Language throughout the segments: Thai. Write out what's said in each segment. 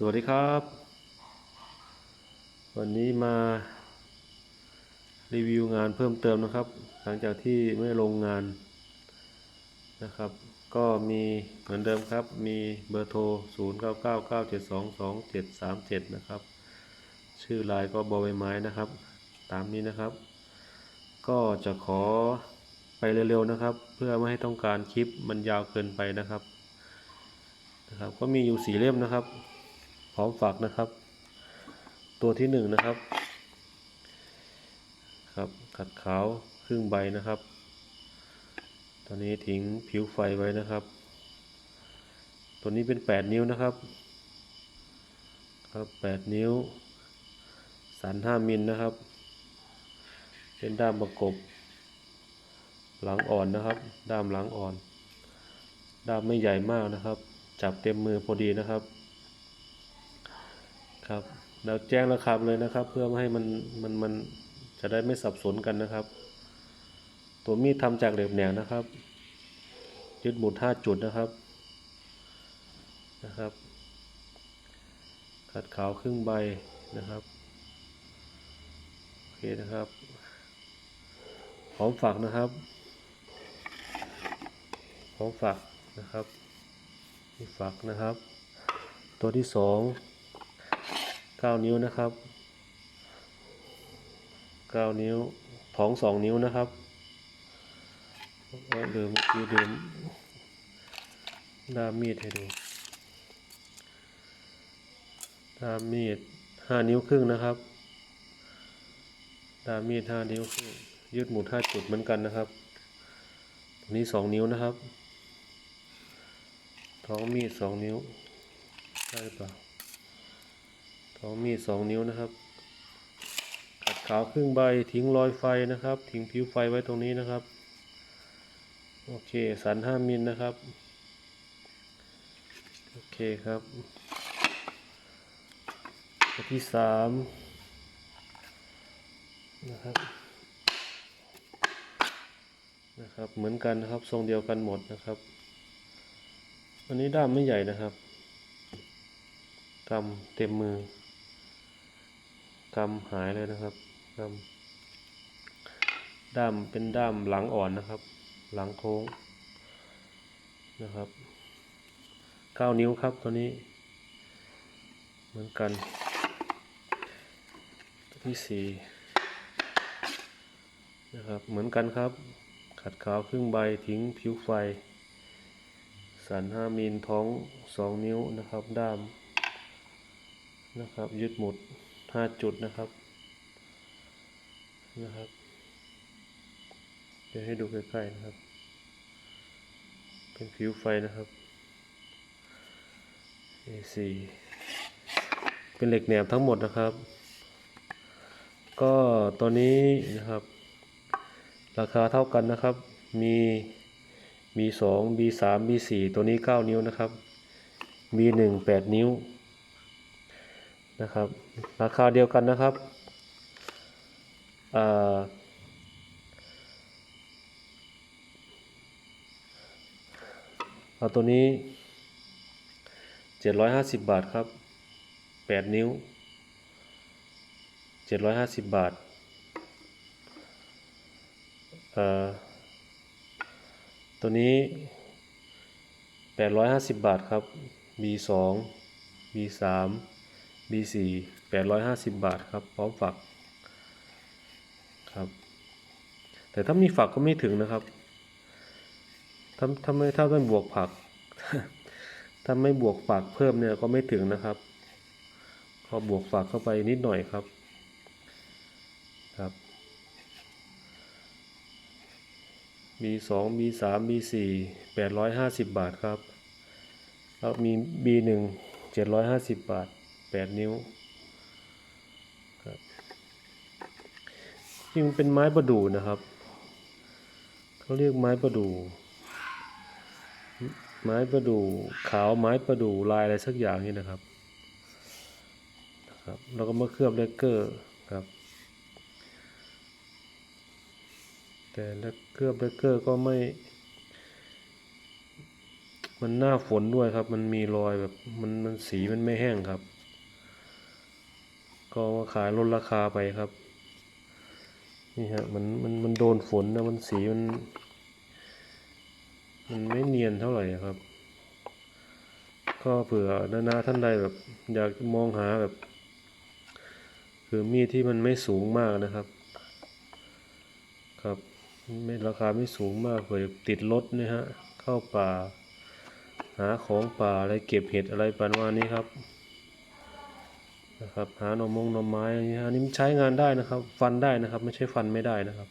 สวัสดีครับ วันนี้มารีวิวงานเพิ่มเติมนะครับ หลังจากที่ไม่ลงงานนะครับ ก็มีเหมือนเดิมครับ มีเบอร์โทร 0 9 9 9 7 2 2 7 3 7 นะครับ ชื่อไลน์ก็บอใบไม้นะครับ ตามนี้นะครับ ก็จะขอไปเร็วๆนะครับ เพื่อไม่ให้ต้องการคลิปมันยาวเกินไปนะครับนะครับ ก็มีอยู่สี่เล่มนะครับ พร้อมฝากนะครับ ตัวที่หนึ่งนะครับ ครับขัดขาวครึ่งใบนะครับ ตอนนี้ทิ้งผิวไฟไว้นะครับ ตัวนี้เป็นแปดนิ้วนะครับ ครับแปดนิ้ว สันห้ามิลนะครับ เป็นด้ามประกบ หลังอ่อนนะครับ ด้ามหลังอ่อน ด้ามไม่ใหญ่มากนะครับ จับเต็มมือพอดีนะครับ ครับเราแจ้งราคาเลยนะครับ เพื่อไม่ให้มันมันมันจะได้ไม่สับสนกันนะครับ ตัวมีดทำจากเหล็กแหนงนะครับ ยึดหมุดห้าจุดนะครับนะครับ ขัดขาวครึ่งใบนะครับโอเคนะครับพร้อมฝักนะครับพร้อมฝักนะครับนี่ฝักนะครับ ตัวที่สอง เก้านิ้วนะครับเก้านิ้วท้องสองนิ้วนะครับว่าเดิมเมื่อกี้เดิมด้ามมีดให้ดูด้ามมีดห้านิ้วครึ่งนะครับด้ามมีดห้านิ้วครึ่งยืดหมุดห้าจุดเหมือนกันนะครับตัวนี้สองนิ้วนะครับท้องมีดสองนิ้วได้หรือเปล่า ท้องมีสองนิ้วนะครับขัดขาวครึ่งใบทิ้งรอยไฟนะครับ ทิ้งผิวไฟไว้ตรงนี้นะครับ โอเคสันห้ามิลนะครับ โอเคครับที่สามนะครับนะครับเหมือนกันนะครับทรงเดียวกันหมดนะครับ อันนี้ด้ามไม่ใหญ่นะครับกำเต็มมือ กำหายเลยนะครับกำด้ามเป็นด้ามหลังอ่อนนะครับ หลังโค้งนะครับเก้านิ้วครับตัวนี้ เหมือนกันตัวที่สี่นะครับเหมือนกันครับ ขัดขาวครึ่งใบทิ้งผิวไฟ สันห้ามิลท้องสองนิ้วนะครับ ด้ามนะครับ ยึดหมุด ห้าจุดนะครับนะครับ เดี๋ยวให้ดูใกล้ๆนะครับ เป็นผิวไฟนะครับ A4 เป็นเหล็กแหนบทั้งหมดนะครับ ก็ตัวนี้นะครับ ราคาเท่ากันนะครับ มี B2 B3 B4 ตัวนี้ 9 นิ้วนะครับ B1 8 นิ้ว นะครับ ราคาเดียวกันนะครับเอาตัวนี้ 750 บาทครับ 8 นิ้ว 750 บาทตัวนี้ 850 บาทครับ B2 B3 B4 850 บาทครับพร้อมฝักครับ แต่ถ้ามีฝักก็ไม่ถึงนะครับถ้าถ้าไม่ถ้าไม่บวกผัก ถ้าไม่บวกฝักเพิ่มเนี่ยก็ไม่ถึงนะครับพอบวกฝักเข้าไปนิดหน่อยครับครับ B2 B3 B4 850บาทครับ แล้วมี B1 750บาท 8นิ้วครับจริงมันเป็นไม้ประดู่นะครับเขาเรียกไม้ประดู่ไม้ประดู่ขาวไม้ประดู่ลายอะไรสักอย่างนี่นะครับครับแล้วก็มาเคลือบเลกเกอร์ครับ แต่เลกเคลือบเลกเกอร์ก็ไม่ มันหน้าฝนด้วยครับ มันมีรอยแบบมันมันสีมันไม่แห้งครับ ก็มาขายลดราคาไปครับ นี่ฮะมันมันมันโดนฝนนะมันสีมัน มันไม่เนียนเท่าไหร่ครับ ก็เผื่อนานาท่านใดแบบอยากมองหาแบบ คือมีดที่มันไม่สูงมากนะครับ ครับไม่ราคาไม่สูงมากเผื่อติดรถนะฮะเข้าป่า หาของป่าอะไรเก็บเห็ดอะไรประมาณนี้ครับ นะครับหาหน่อมงหน่อไม้อันนี้ฮะอันนี้มันใช้งานได้นะครับ ฟันได้นะครับ ไม่ใช่ฟันไม่ได้นะครับ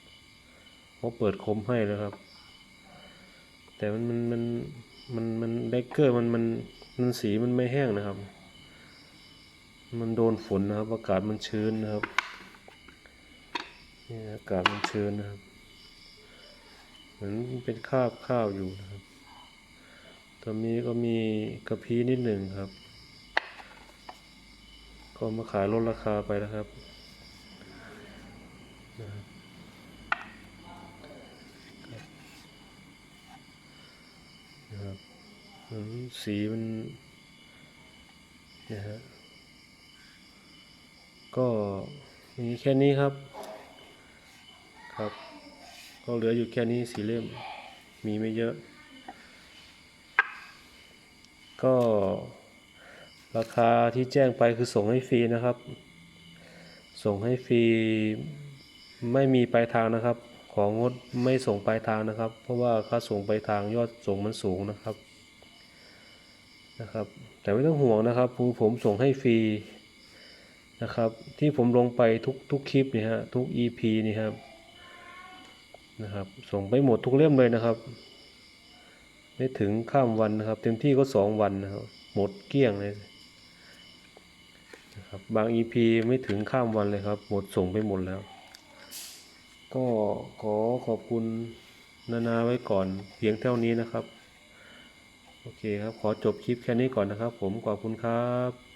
เพราะเปิดคมให้แล้วครับ แต่มันมันมันมันมันเดกเกอร์มันมันมันสีมันไม่แห้งนะครับ มันโดนฝนนะครับ อากาศมันชื้นนะครับนี่อากาศมันชื้นนะครับเหมือนเป็นคาบข้าวอยู่นะครับตอนนี้ก็มีกระพี้นิดหนึ่งครับ ก็มาขายลดราคาไปแล้วครับนะครับ นะครับสีมันนะฮะก็มีแค่นี้ครับ ครับ ก็เหลืออยู่แค่นี้สีเล่ม มีไม่เยอะ ก็ ราคาที่แจ้งไปคือส่งให้ฟรีนะครับ ส่งให้ฟรีไม่มีปลายทางนะครับ ของงดไม่ส่งปลายทางนะครับ เพราะว่าค่าส่งปลายทางยอดส่งมันสูงนะครับนะครับ แต่ไม่ต้องห่วงนะครับผมผมส่งให้ฟรีนะครับ ที่ผมลงไปทุกทุกคลิปนี่ฮะทุก EP นี่ครับนะครับ ส่งไปหมดทุกเล่มเลยนะครับ ไม่ถึงข้ามวันนะครับ เต็มที่ก็สองวันนะครับ หมดเกลี้ยงเลย นะครับ บาง EP ไม่ถึงข้ามวันเลยครับ หมดส่งไปหมดแล้ว ก็ขอขอบคุณนานาไว้ก่อนเพียงเท่านี้นะครับ โอเคครับ ขอจบคลิปแค่นี้ก่อนนะครับ ผมขอบคุณครับ